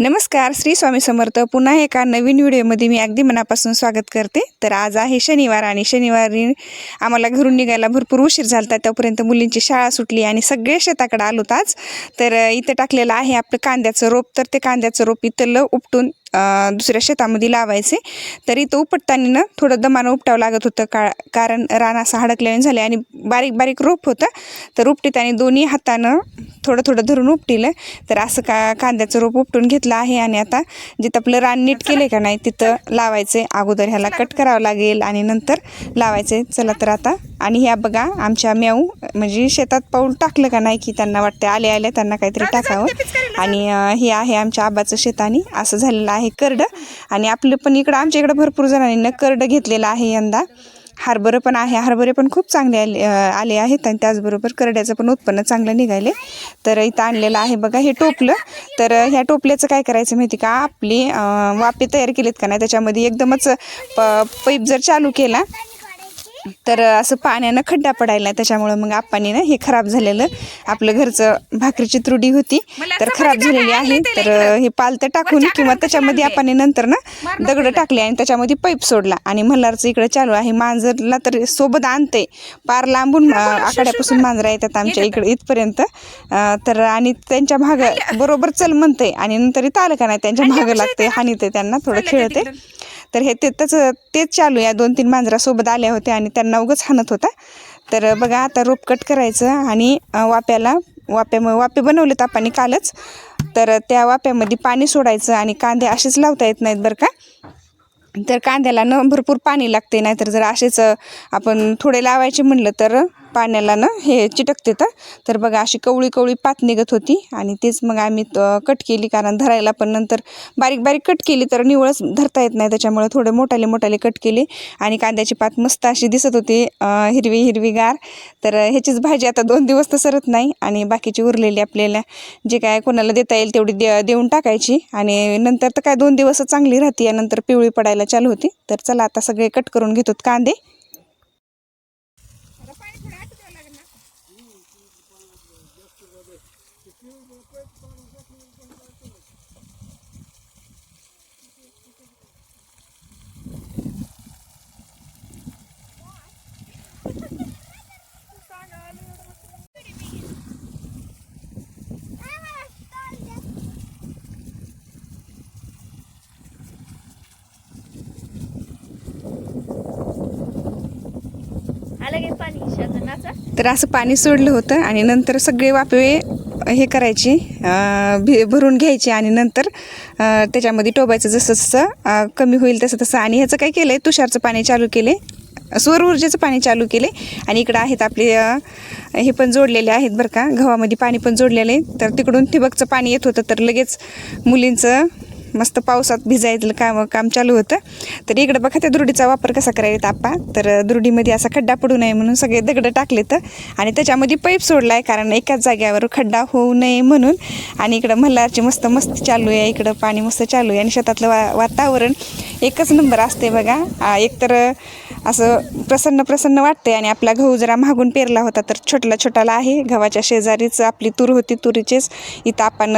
नमस्कार श्री स्वामी समर्थ. पुन्हा एका नवीन व्हिडिओमध्ये मी अगदी मनापासून स्वागत करते. तर आज आहे शनिवार आणि शनिवारी आम्हाला घरून निघायला भरपूर उशीर झाला तोपर्यंत मुलींची शाळा सुटली आणि सगळे शेताकडे आलोत आज. तर इथं टाकलेलं आहे आपलं कांद्याचं रोप. तर ते कांद्याचं रोप इथलं उपटून दुसऱ्या शेतामध्ये लावायचे. तर इथं उपटताना ना थोडं दमानं उपटावं लागत होतं. का कारण रान असं हडकल्याने झाले आणि बारीक बारीक रोप होतं. तर उपटीत आणि दोन्ही हातानं थोडं थोडं धरून उपटिलं. तर असं का कांद्याचं रोप उपटून घेतलं आहे आणि आता जिथं आपलं रान नीट केले का नाही तिथं लावायचे अगोदर ह्याला कट करावं लागेल आणि नंतर लावायचे चला तर आता. आणि ह्या बघा आमच्या म्याऊ म्हणजे शेतात पाऊल टाकलं का नाही की त्यांना वाटते आले आले त्यांना काहीतरी टाकावं. आणि हे आहे आमच्या आबाचं शेत आणि असं झालेलं आहे करड. आणि आपलं पण इकडं आमच्या इकडं भरपूर जणांनी करड घेतलेलं आहे यंदा. हरभरं पण आहे. हरभरे पण खूप चांगले आले आले आहेत आणि त्याचबरोबर करड्याचं पण उत्पन्न चांगलं निघाले. तर इथं आणलेलं आहे बघा हे टोपलं. तर ह्या टोपल्याचं काय करायचं माहिती का? आपली वापे वाफे तयार केलीत का नाही? त्याच्यामध्ये एकदमच प पाईप जर चालू केला तर असं पाण्यानं खड्डा पडायला नाही त्याच्यामुळं मग आप्पानी ना हे खराब झालेलं आपलं घरचं भाकरीची त्रुडी होती. तर खराब झालेली आहे तर हे पालतं टाकून किंवा त्याच्यामध्ये आपण नंतर ना दगड टाकले आणि त्याच्यामध्ये पाईप सोडला. आणि मल्हारचं इकडं चालू आहे मांजरला तर सोबत आणते. पार लांबून अं, आखाड्यापासून मांजरा येतात आमच्या इकडे इथपर्यंत. तर आणि त्यांच्या भाग बरोबर चल म्हणते. आणि नंतर इथं आलं का नाही त्यांच्या भाग लागते हानीते त्यांना थोडं खेळते. तर हे ते त्याचं तेच चालू या दोन तीन मांजरासोबत आल्या होत्या आणि त्यांना उगाच हाणत होता. तर बघा आता रोप कट करायचं आणि वाप्याला वाप्या वापे बनवलेत आपण कालच. तर त्या वाप्यामध्ये पाणी सोडायचं आणि कांदे असेच लावता येत नाहीत बरं का. तर कांद्याला न भरपूर पाणी लागते नाहीतर जर असेच आपण थोडे लावायचे म्हणलं तर पाण्याला ना हे चिटकते तर. तर बघा अशी कवळी कवळी पात निघत होती आणि तेच मग आम्ही कट केली कारण धरायला पण नंतर बारीक बारीक कट केली तर निवळच धरता येत नाही त्याच्यामुळे थोडे मोठाले मोठाले कट केले आणि कांद्याची पात मस्त अशी दिसत होती हिरवी हिरवीगार तर ह्याचीच भाजी आता दोन दिवस तर सरत नाही आणि बाकीची उरलेली आपल्याला जे काय कोणाला देता येईल तेवढी दे देऊन टाकायची. आणि नंतर तर काय दोन दिवस चांगली राहते यानंतर पिवळी पडायला चालू होती. तर चला आता सगळे कट करून घेतो कांदे. तर असं पाणी सोडलं होतं आणि नंतर सगळे वाफे हे करायचे भे भरून घ्यायचे आणि नंतर त्याच्यामध्ये टोबायचं जसं जसं कमी होईल तसं तसं. आणि ह्याचं काय केलं आहे तुषारचं पाणी चालू केले सौर ऊर्जेचं पाणी चालू केले आणि इकडं आहेत आपले हे पण जोडलेले आहेत बरं का गव्हामध्ये पाणी पण जोडलेले आहे. तर तिकडून ठिबकचं पाणी येत होतं तर लगेच मुलींचं मस्त पावसात भिजायचं काम काम चालू होतं. तर इकडं बघा त्या दुरडीचा वापर कसा करायचा आप्पा. तर दुरडीमध्ये असा खड्डा पडू नये म्हणून सगळे दगडं टाकले तर. आणि त्याच्यामध्ये पाईप सोडला आहे कारण एकाच जाग्यावर खड्डा होऊ नये म्हणून. आणि इकडं मल्हारची मस्त मस्त चालू आहे इकडं पाणी मस्त चालू आहे. आणि शेतातलं वा वातावरण एकच नंबर असते बघा. एकतर असं प्रसन्न प्रसन्न वाटते आणि आपला गहू जरा महागून पेरला होता तर छोटला छोटाला आहे. गव्हाच्या शेजारीच आपली तूर होती तुरीचेच. इथं आपण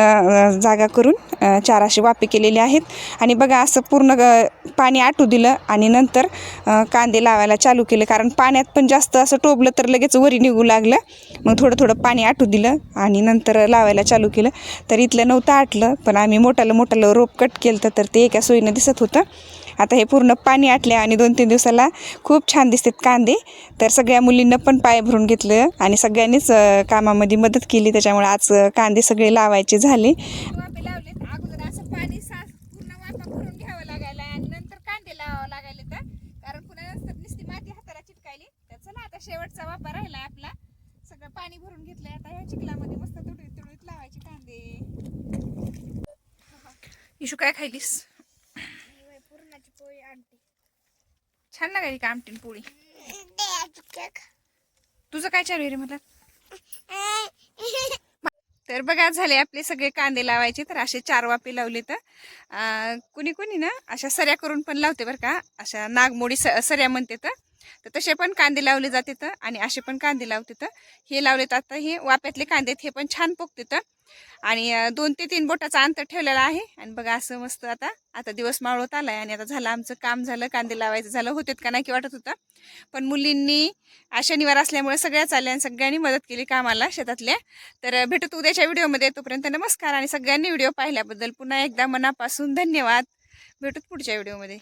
जागा करून चाराशी वापी केले वापे आहेत. आणि बघा असं पूर्ण ग- पाणी आटू दिलं आणि नंतर कांदे लावायला चालू केले. कारण पाण्यात पण जास्त असं टोबलं तर लगेच वरी निघू लागलं. मग थोडं थोडं पाणी आटू दिलं आणि नंतर लावायला चालू केलं. तर इथलं नव्हतं आटलं पण आम्ही मोठालं मोठालं रोप कट केलं तर ते एका सोयीनं दिसत होतं. आता हे पूर्ण पाणी आटले आणि दोन तीन दिवसाला खूप छान दिसतात कांदे. तर सगळ्या मुलींना पण पाय भरून घेतलं आणि सगळ्यांनीच कामामध्ये मदत केली. त्याच्यामुळे आज कांदे सगळे लावायचे झाले वाफे लावलेत अगोदर असं पाणी सास पूर्ण वाफा भरून घ्यावं लागायला आणि नंतर कांदे लागायले तर? कारण पुन्हा नंतर नुसती माती हाताला चिटकायली. तर चला आता शेवटचा वाफा राहिलाय आपला. सगळं पाणी भरून घेतलंय. आता ह्या चिखलामध्ये मस्त तुडीत तुडीत लावायचे कांदे. इशू काय खायलीस? पूर्णाची पोळी आणते. छान लागायची का आमटीन पोळी. तुझं काय चालू आहे रे मला तर बघा झाले आपले सगळे कांदे लावायचे तर असे चार वापे लावले तर कुणी कुणी ना अशा सऱ्या करून पण लावते बरं का अशा नागमोडी स सऱ्या म्हणते तर. तर तसे पण कांदे लावले जाते तर आणि असे पण कांदे लावते तर हे लावलेत आता हे वाप्यातले कांदे आहेत, हे पण छान पोकते तर आणि दोन ते तीन बोटाचा अंतर ठेवलेला आहे. आणि बघा असं मस्त आता आता दिवस मावळत आलाय आणि आता झालं आमचं काम झालं कांदे लावायचं झालं होतेत का नाही की वाटत होतं. पण मुलींनी शनिवार असल्यामुळे सगळ्याच आल्या आणि सगळ्यांनी मदत केली कामाला शेतातल्या. तर भेटत उद्याच्या व्हिडिओमध्ये. तोपर्यंत नमस्कार आणि सगळ्यांनी व्हिडिओ पाहिल्याबद्दल पुन्हा एकदा मनापासून धन्यवाद. भेटत पुढच्या व्हिडिओमध्ये.